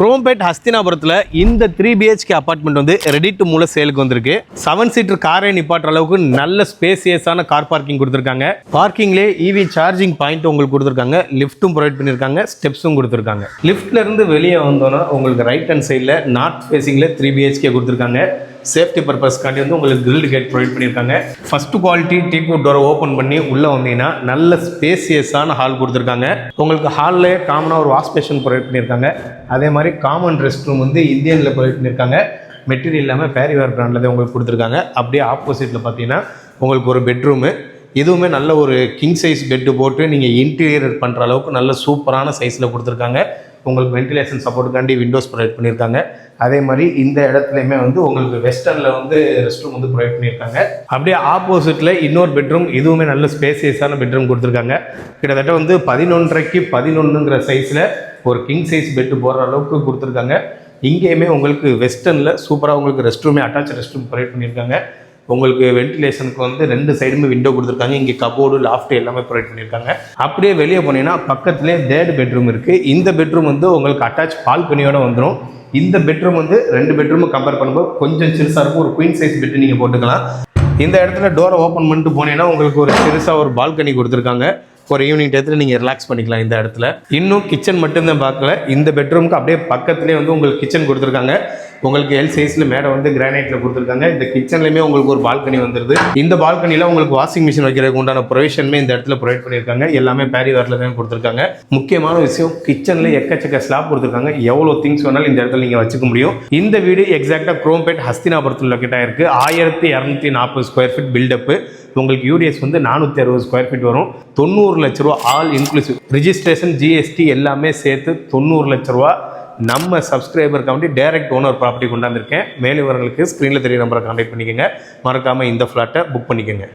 குரோம்பேட் ஹஸ்தினாபுரத்தில் இந்த three BHK apartment வந்து ரெடி டு மூல சேலுக்கு வந்திருக்கு. செவன் சீட்டர் காரை நிப்பாட்டுற அளவுக்கு நல்ல ஸ்பேசியஸான கார் பார்க்கிங் கொடுத்துருக்காங்க. பார்க்கிங்லேயே இவி சார்ஜிங் பாயிண்ட் உங்களுக்கு கொடுத்துருக்காங்க. லிஃப்ட்டும் ப்ரொவைட் பண்ணியிருக்காங்க ஸ்டெப்ஸும் கொடுத்துருக்காங்க. லிஃப்ட்லேருந்து வெளியே வந்தோன்னா உங்களுக்கு ரைட் ஹேண்ட் சைடில் நார்த் ஃபேஸிங்கில் த்ரீ பிஹெச்கே கொடுத்துருக்காங்க. சேஃப்டி பர்பஸ்க்காண்டி வந்து உங்களுக்கு கிரில்டு கேட் ப்ரொவைட் பண்ணியிருக்காங்க. ஃபஸ்ட்டு குவாலிட்டி டீக்வுட் டோரை ஓப்பன் பண்ணி உள்ளே வந்தீங்கன்னா நல்ல ஸ்பேசியஸான ஹால் கொடுத்துருக்காங்க. உங்களுக்கு ஹாலில் காமனாக ஒரு வாஷ் பேஷன் ப்ரொவைட் பண்ணியிருக்காங்க. அதே மாதிரி காமன் ரெஸ்ட் ரூம் வந்து இந்தியனில் ப்ரொவைட் பண்ணியிருக்காங்க. மெட்டீரியல் இல்லாமல் பேரிவேர் பிராண்டில் தான் உங்களுக்கு கொடுத்துருக்காங்க. அப்படியே ஆப்போசிட்டில் பார்த்தீங்கன்னா உங்களுக்கு ஒரு பெட்ரூமு இதுவுமே நல்ல ஒரு கிங் சைஸ் பெட்டு போட்டு நீங்கள் இன்டீரியர் பண்ணுற அளவுக்கு நல்ல சூப்பரான சைஸில் கொடுத்துருக்காங்க. உங்களுக்கு வென்டிலேஷன் சப்போர்ட்டுக்காண்டி விண்டோஸ் ப்ரொவைட் பண்ணியிருக்காங்க. அதே மாதிரி இந்த இடத்துலையுமே வந்து உங்களுக்கு வெஸ்டர்னில் வந்து ரெஸ்ட் ரூம் வந்து ப்ரொவைட் பண்ணியிருக்காங்க. அப்படியே ஆப்போசிட்டில் இன்னொரு பெட்ரூம் இதுவுமே நல்ல ஸ்பேசியஸான பெட்ரூம் கொடுத்துருக்காங்க. கிட்டத்தட்ட வந்து பதினொன்றரைக்கு பதினொன்றுங்கிற சைஸில் ஒரு கிங் சைஸ் பெட்டு போடுற அளவுக்கு கொடுத்துருக்காங்க. இங்கேயுமே உங்களுக்கு வெஸ்டர்னில் சூப்பராக உங்களுக்கு ரெஸ்ட் ரூமே அட்டாச் ரெஸ்ட் ரூம் ப்ரொவைட் பண்ணியிருக்காங்க. உங்களுக்கு வென்டிலேஷனுக்கு வந்து ரெண்டு சைடுமே விண்டோ கொடுத்துருக்காங்க. இங்கே கபோர்டு லாஃப்ட் எல்லாமே ப்ரொவைட் பண்ணியிருக்காங்க. அப்படியே வெளியே போனீங்கன்னா பக்கத்துலேயே தேர்ட் பெட்ரூம் இருக்குது இந்த பெட்ரூம் வந்து உங்களுக்கு அட்டாச் பால்கனியோடு வந்துடும் இந்த பெட்ரூம் வந்து ரெண்டு பெட்ரூம் கம்பேர் பண்ணும்போது கொஞ்சம் சிறுசாக இருக்கும். ஒரு குயின் சைஸ் பெட்டு நீங்கள் போட்டுக்கலாம். இந்த இடத்துல டோரை ஓப்பன் பண்ணிட்டு போனீங்கன்னா உங்களுக்கு ஒரு சிறுசாக ஒரு பால்கனி கொடுத்துருக்காங்க. ஒரு ஈவினிங் டயத்தில் நீங்கள் ரிலாக்ஸ் பண்ணிக்கலாம் இந்த இடத்துல. இன்னும் கிச்சன் மட்டும்தான் பார்க்கல. இந்த பெட்ரூமுக்கு அப்படியே பக்கத்துலேயே வந்து உங்களுக்கு கிச்சன் கொடுத்துருக்காங்க. உங்களுக்கு எல் சைஸில் மேடை வந்து கிரானைட்டில் கொடுத்துருக்காங்க. இந்த கிச்சன்லையுமே உங்களுக்கு ஒரு பால்கனி வந்துருது. இந்த பால்கனியில் உங்களுக்கு வாஷிங் மிஷின் வைக்கிறதுக்கு உண்டான ப்ரொவிஷனுமே இந்த இடத்துல ப்ரொவைட் பண்ணியிருக்காங்க. எல்லாமே பேரி வேரில் கொடுத்துருக்காங்க. முக்கியமான விஷயம் கிச்சனில் எக்கச்சக்க ஸ்லாப் கொடுத்துருக்காங்க. எவ்வளோ திங்ஸ் வேணாலும் இந்த இடத்துல நீங்கள் வச்சுக்க முடியும். இந்த வீடு எக்ஸாக்டாக குரோம்பேட் ஹஸ்தினாபுரத்தில் லொக்கேட் ஆயிருக்கு ஆயிரத்தி இரநூத்தி நாற்பது ஸ்கொயர் ஃபீட் பில்டப்பு உங்களுக்கு யூடிஎஸ் வந்து நானூற்றி அறுபது ஸ்கொயர் ஃபீட் வரும். தொண்ணூறு லட்ச ரூபா ஆல் இன்க்ளூசிவ் ரிஜிஸ்ட்ரேஷன் ஜிஎஸ்டி எல்லாமே சேர்த்து தொண்ணூறு லட்ச ரூபா நம்ம சப்ஸ்கிரைபருக்கு வேண்டி ஓனர் ப்ராப்பர்ட்டி கொண்டாந்துருக்கேன். மேலும் இவர்களுக்கு ஸ்க்ரீனில் தெரிய நம்பரை கான்டாக்ட் பண்ணிக்கோங்க. மறக்காமல் இந்த ஃப்ளாட்டை புக் பண்ணிக்கோங்க.